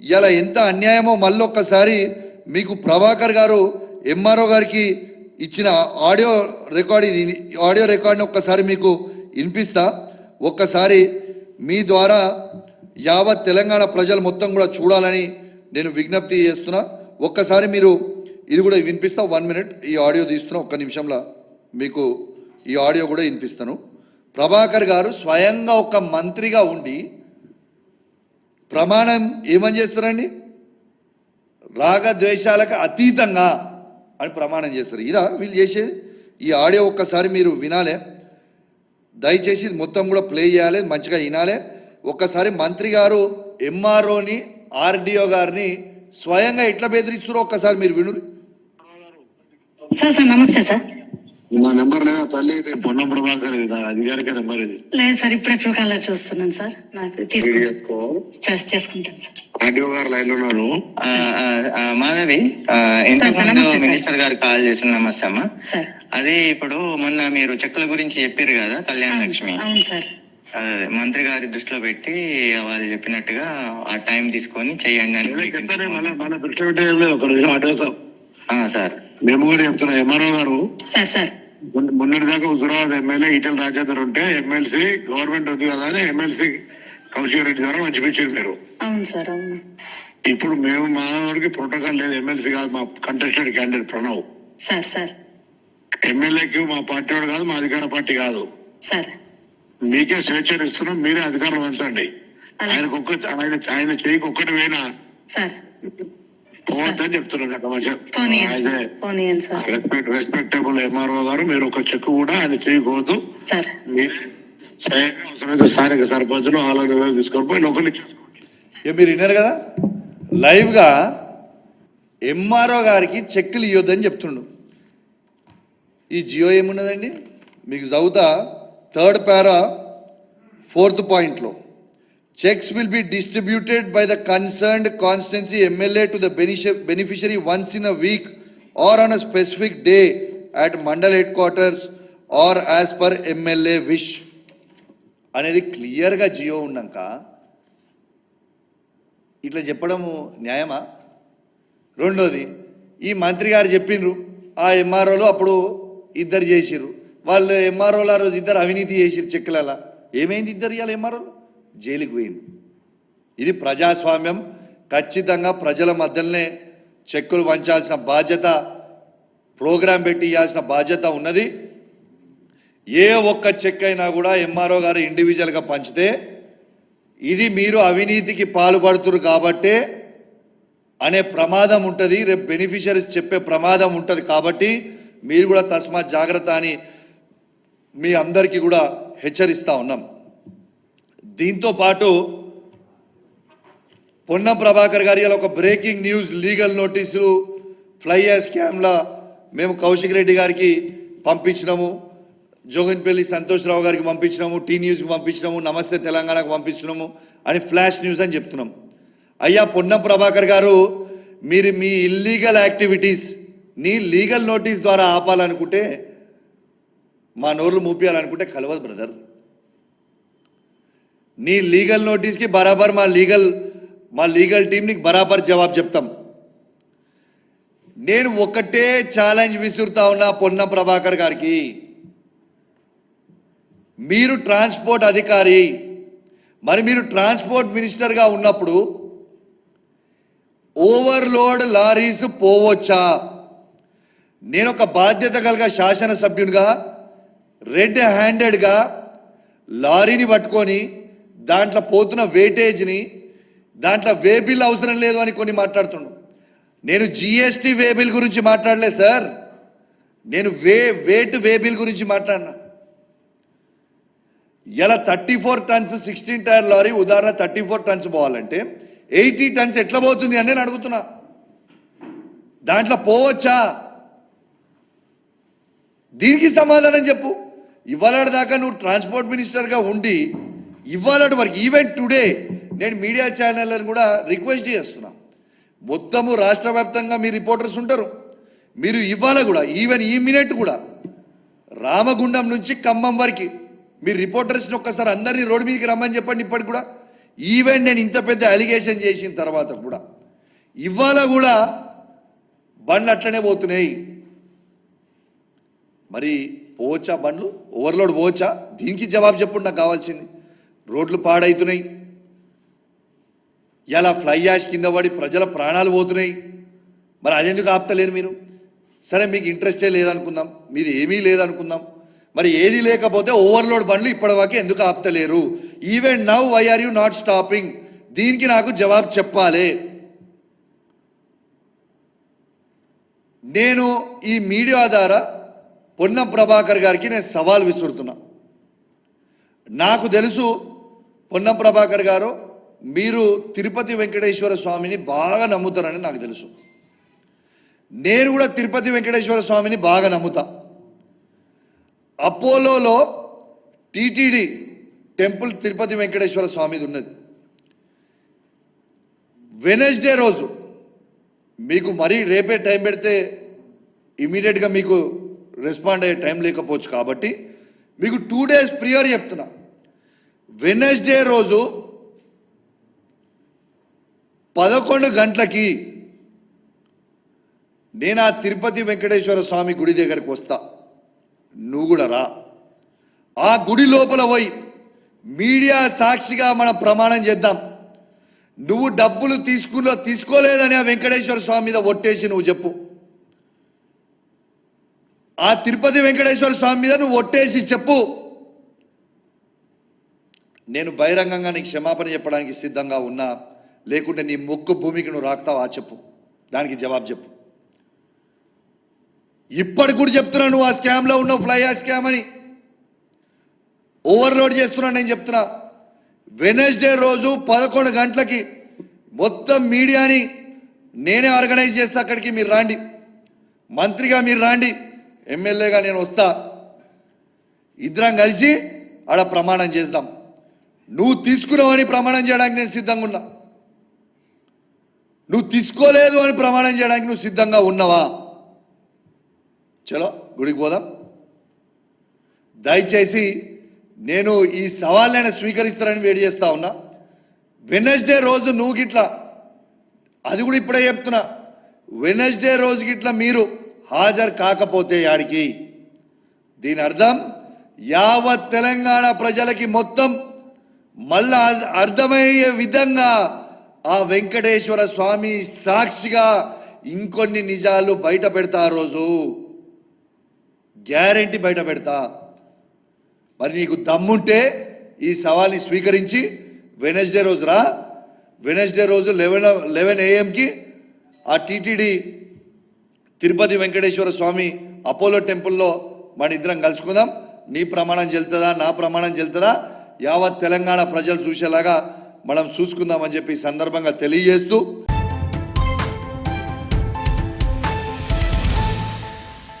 ఇలా ఎంత అన్యాయమో మళ్ళొక్కసారి మీకు ప్రభాకర్ గారు ఎంఆర్ఓ గారికి ఇచ్చిన ఆడియో రికార్డ్ ఇది ఆడియో రికార్డ్ని ఒక్కసారి మీకు వినిపిస్తా. ఒక్కసారి మీ ద్వారా యావత్ తెలంగాణ ప్రజలు మొత్తం కూడా చూడాలని నేను విజ్ఞప్తి చేస్తున్నా. ఒక్కసారి మీరు ఇది కూడా వినిపిస్తా వన్ మినిట్ ఈ ఆడియో తీస్తున్నా ఒక్క నిమిషంలో మీకు ఈ ఆడియో కూడా వినిపిస్తాను. ప్రభాకర్ గారు స్వయంగా ఒక మంత్రిగా ఉండి ప్రమాణం ఏమని చేస్తారండి? రాగద్వేషాలకు అతీతంగా అని ప్రమాణం చేస్తారు. ఇదా వీళ్ళు చేసేది? ఈ ఆడియో ఒక్కసారి మీరు వినాలే. దయచేసి మొత్తం కూడా ప్లే చేయాలి మంచిగా వినాలే. ఒక్కసారి మంత్రి గారు ఎంఆర్ఓని ఆర్డిఓ గారిని స్వయంగా ఎట్లా బెదిరిస్తారో ఒక్కసారి మీరు వినురు. సార్ సార్ నమస్తే సార్. నా నెంబర్ లేదా తల్లి నేను పొన్నం ప్రభాకర్ ఇది నా అధికారిక నెంబర్ ఇది. లేదు సార్ ఇప్పుడే ట్రూ కాలర్ చూస్తున్నాను సార్. నాకు తీసుకుంటాను చేసుకుంటాను సార్. ఆర్డీఓ గారు లైన్లో ఉన్నారు. ఆ, ఆ, ఆ, మాధవి. మినిస్టర్ గారు కాల్ చేసిన నమస్తే అమ్మా. సార్. అదే ఇప్పుడు మొన్న మీరు చెక్కుల గురించి చెప్పారు కదా కళ్యాణ లక్ష్మి. అవును సార్. అదే మంత్రి గారి దృష్టిలో పెట్టి వాళ్ళు చెప్పినట్టుగా ఆ టైం తీసుకొని చెయ్యండి అని మన మన దృష్టి పెట్టే ఒక ఆ, సార్. మేము కూడా చెప్తున్నాం. ఎంఆర్ఓ గారు. సార్. మొన్నటి దాకా హుజురాబాద్ ఎమ్మెల్యే ఈటల రాజేందర్ ఉంటే ఎమ్మెల్సీ గవర్నమెంట్ ఉంది కదా అని ఎమ్మెల్సీ కౌశిక్ రెడ్డి ద్వారా మంచిపించారు మీరు అవును సార్ అవును. ఇప్పుడు మేము మా వాడికి ప్రోటోకాల్ లేదు ఎమ్మెల్సీ కాదు మా contested candidate Pranav. Sir sir. ఎమ్మెల్యేకి మా పార్టీ వాడు కాదు మా అధికార పార్టీ కాదు. సార్. మీకే స్వేచ్ఛను ఇస్తున్నాం మీరే అధికారం అలాగే ఆయనకు ఆయన ఆయన చేయికి ఒక్కటి సార్. పోవద్దని చెప్తున్నాం కదా మంచిగా పోనీయండి అదే సార్ పోనీయండి సార్ రెస్పెక్ట్ రెస్పెక్టబుల్ ఎంఆర్ఓ గారు మీరు ఒక చెక్ కూడా ఆయన చేయకూడదు. సార్ మీరే స్వయంగా అవసరమైతే స్థానిక సర్పంచులు ఆలోచన తీసుకొని పోయి లోకల్ మీరు విన్నారు కదా? లైవ్గా ఎంఆర్ఓ గారికి చెక్కులు ఇవ్వద్దని చెప్తుండు. ఈ జియో ఏమున్నదండి? మీకు చదువుతా థర్డ్ పారా ఫోర్త్ పాయింట్లో cheques will be distributed by the concerned constituency MLA to the beneficiary once in a week or on a specific day at mandal headquarters or as per MLA wish అనేది క్లియర్గా జియో ఉన్నాక ఇట్లా చెప్పడము న్యాయమా? రెండోది ఈ మంత్రి గారు చెప్పిండ్రు ఆ ఎంఆర్ఓలు అప్పుడు ఇద్దరు చేసిర్రు. వాళ్ళు ఎంఆర్ఓలు ఆ రోజు ఇద్దరు అవినీతి చేసిర్రు చెక్కులలో. ఏమైంది ఇద్దరు ఇవాళ ఎంఆర్ఓలు జైలుకి పోయింది ఇది ప్రజాస్వామ్యం. ఖచ్చితంగా ప్రజల మధ్యలోనే చెక్కులు వంచాల్సిన బాధ్యత ప్రోగ్రాం పెట్టి ఇవ్వాల్సిన బాధ్యత ఉన్నది. ఏ ఒక్క చెక్ అయినా కూడా ఎంఆర్ఓ గారు ఇండివిజువల్గా పంచితే ఇది మీరు అవినీతికి పాల్పడుతురు కాబట్టే అనే ప్రమాదం ఉంటుంది. రేపు బెనిఫిషరీస్ చెప్పే ప్రమాదం ఉంటుంది కాబట్టి మీరు కూడా తస్మాత్ జాగ్రత్త అని మీ అందరికీ కూడా హెచ్చరిస్తా ఉన్నాం. దీంతో పాటు పొన్నం ప్రభాకర్ గారి ఇలా ఒక బ్రేకింగ్ న్యూస్ లీగల్ నోటీసులు ఫ్లైయర్ స్కామ్లా మేము కౌశిక్ రెడ్డి గారికి పంపించినాము జోగన్పల్లి సంతోష్రావు గారికి పంపించినాము టీ న్యూస్కి పంపించినాము నమస్తే తెలంగాణకు పంపిస్తున్నాము అని ఫ్లాష్ న్యూస్ అని చెప్తున్నాం. అయ్యా పొన్నం ప్రభాకర్ గారు మీరు మీ ఇల్లీగల్ యాక్టివిటీస్ నీ లీగల్ నోటీస్ ద్వారా ఆపాలనుకుంటే మా నోర్లు మూపియాలనుకుంటే కలవదు బ్రదర్. నీ లీగల్ నోటీస్కి బరాబర్ మా లీగల్ మా లీగల్ టీం నీకు బరాబర్ జవాబు చెప్తాం. నేను ఒకటే ఛాలెంజ్ విసురుతా ఉన్నా పొన్న ప్రభాకర్ గారికి. మీరు ట్రాన్స్పోర్ట్ అధికారి మరి మీరు ట్రాన్స్పోర్ట్ మినిస్టర్గా ఉన్నప్పుడు ఓవర్లోడ్ లారీస్ పోవచ్చా? నేను ఒక బాధ్యత కలిగ శాసనసభ్యునిగా రెడ్ హ్యాండెడ్గా లారీని పట్టుకొని దాంట్లో పోతున్న వేటేజ్ని దాంట్లో వేబిల్ అవసరం లేదు అని కొన్ని మాట్లాడుతున్నాను నేను జిఎస్టీ వేబిల్ గురించి మాట్లాడలే సార్. నేను వే వేట్ వేబిల్ గురించి మాట్లాడినా. ఇలా thirty four tons sixteen tyre lorry ఉదాహరణ థర్టీ ఫోర్ టన్స్ పోవాలంటే ఎయిటీ టన్స్ ఎట్లా పోతుంది అని నేను అడుగుతున్నా. దాంట్లో పోవచ్చా? దీనికి సమాధానం చెప్పు. ఇవాళ దాకా నువ్వు ట్రాన్స్పోర్ట్ మినిస్టర్గా ఉండి ఇవ్వాలంటే వారికి ఈవెన్ టుడే నేను మీడియా ఛానళ్ళని కూడా రిక్వెస్ట్ చేస్తున్నా. మొత్తము రాష్ట్ర వ్యాప్తంగా మీ రిపోర్టర్స్ ఉంటారు. మీరు ఇవ్వాలి కూడా ఈవెన్ ఈ మినిట్ కూడా రామగుండం నుంచి ఖమ్మం వరకు మీరు రిపోర్టర్స్ని ఒక్కసారి అందరినీ రోడ్డు మీదకి రమ్మని చెప్పండి ఇప్పటికి కూడా. ఈవెన్ నేను ఇంత పెద్ద అలిగేషన్ చేసిన తర్వాత కూడా ఇవాళ కూడా బండ్లు అట్లనే పోతున్నాయి. మరి పోవచ్చా బండ్లు? ఓవర్లోడ్ పోవచ్చా? దీనికి జవాబు చెప్పండి నాకు కావాల్సింది. రోడ్లు పాడవుతున్నాయి ఇలా ఫ్లై యాష్ కింద పడి ప్రజల ప్రాణాలు పోతున్నాయి. మరి అదెందుకు ఆపుతలేరు మీరు? సరే మీకు ఇంట్రెస్టే లేదనుకుందాం. మీది ఏమీ లేదనుకుందాం. మరి ఏది లేకపోతే ఓవర్లోడ్ బండ్లు ఇప్పటివరకు ఎందుకు ఆపుతలేరు? Even now why are you not stopping దీనికి నాకు జవాబు చెప్పాలి. నేను ఈ మీడియా ద్వారా పొన్నం ప్రభాకర్ గారికి నేను సవాల్ విసురుతున్నా. నాకు తెలుసు పొన్నం ప్రభాకర్ గారు మీరు తిరుపతి వెంకటేశ్వర స్వామిని బాగా నమ్ముతారని నాకు తెలుసు. నేను కూడా తిరుపతి వెంకటేశ్వర స్వామిని బాగా నమ్ముతా. అపోలోలో టీటీడీ టెంపుల్ తిరుపతి వెంకటేశ్వర స్వామిది ఉన్నది. వెనస్డే రోజు మీకు మరీ రేపే టైం పెడితే ఇమీడియట్గా మీకు రెస్పాండ్ అయ్యే టైం లేకపోవచ్చు కాబట్టి మీకు టూ డేస్ ప్రియర్ చెప్తున్నా. వెనస్డే రోజు పదకొండు గంటలకి నేను ఆ తిరుపతి వెంకటేశ్వర స్వామి గుడి దగ్గరికి వస్తా. నువ్వు కూడా రా. ఆ గుడి లోపల పోయి మీడియా సాక్షిగా మనం ప్రమాణం చేద్దాం. నువ్వు డబ్బులు తీసుకున్న తీసుకోలేదని ఆ వెంకటేశ్వర స్వామి మీద ఒట్టేసి నువ్వు చెప్పు. ఆ తిరుపతి వెంకటేశ్వర స్వామి మీద నువ్వు ఒట్టేసి చెప్పు. నేను బహిరంగంగా నీకు క్షమాపణ చెప్పడానికి సిద్ధంగా ఉన్నా లేకుంటే నీ మొక్కు భూమికి నువ్వు రాస్తావా చెప్పు. దానికి జవాబు చెప్పు. ఇప్పటికి కూడా చెప్తున్నా నువ్వు ఆ స్కామ్లో ఉన్నావు ఫ్లై ఆ స్కామ్ అని. ఓవర్లోడ్ చేస్తున్నా నేను చెప్తున్నా. వెనస్డే రోజు పదకొండు గంటలకి మొత్తం మీడియాని నేనే ఆర్గనైజ్ చేస్తా అక్కడికి మీరు రాండి. మంత్రిగా మీరు రాండి ఎమ్మెల్యేగా నేను వస్తా. ఇద్దరం కలిసి ఆడ ప్రమాణం చేద్దాం. నువ్వు తీసుకున్నావని ప్రమాణం చేయడానికి నేను సిద్ధంగా ఉన్నా. నువ్వు తీసుకోలేదు అని ప్రమాణం చేయడానికి నువ్వు సిద్ధంగా ఉన్నావా? చలో గుడికి పోదాం. దయచేసి నేను ఈ సవాళ్ళని స్వీకరిస్తానని వేడి చేస్తా ఉన్నా. వెనస్డే రోజు నువ్వు గిట్లా అది కూడా ఇప్పుడే చెప్తున్నా. వెనస్డే రోజు గిట్లా మీరు హాజరు కాకపోతే యాడికి? దీని అర్థం యావత్ తెలంగాణ ప్రజలకి మొత్తం మళ్ళా అర్థమయ్యే విధంగా ఆ వెంకటేశ్వర స్వామి సాక్షిగా ఇంకొన్ని నిజాలు బయట పెడతా ఆ రోజు. గ్యారెంటీ బయట పెడతా. మరి నీకు దమ్ముంటే ఈ సవాల్ని స్వీకరించి వెనస్డే రోజు రా. వెనస్డే రోజు లెవెన్ లెవెన్ ఏఎంకి ఆ టీటీడీ తిరుపతి వెంకటేశ్వర స్వామి అపోలో టెంపుల్లో మన ఇద్దరం కలుసుకుందాం. నీ ప్రమాణం చెల్తుందా నా ప్రమాణం చెల్తుందా యావత్ తెలంగాణ ప్రజలు చూసేలాగా మనం చూసుకుందామని చెప్పి సందర్భంగా తెలియజేస్తూ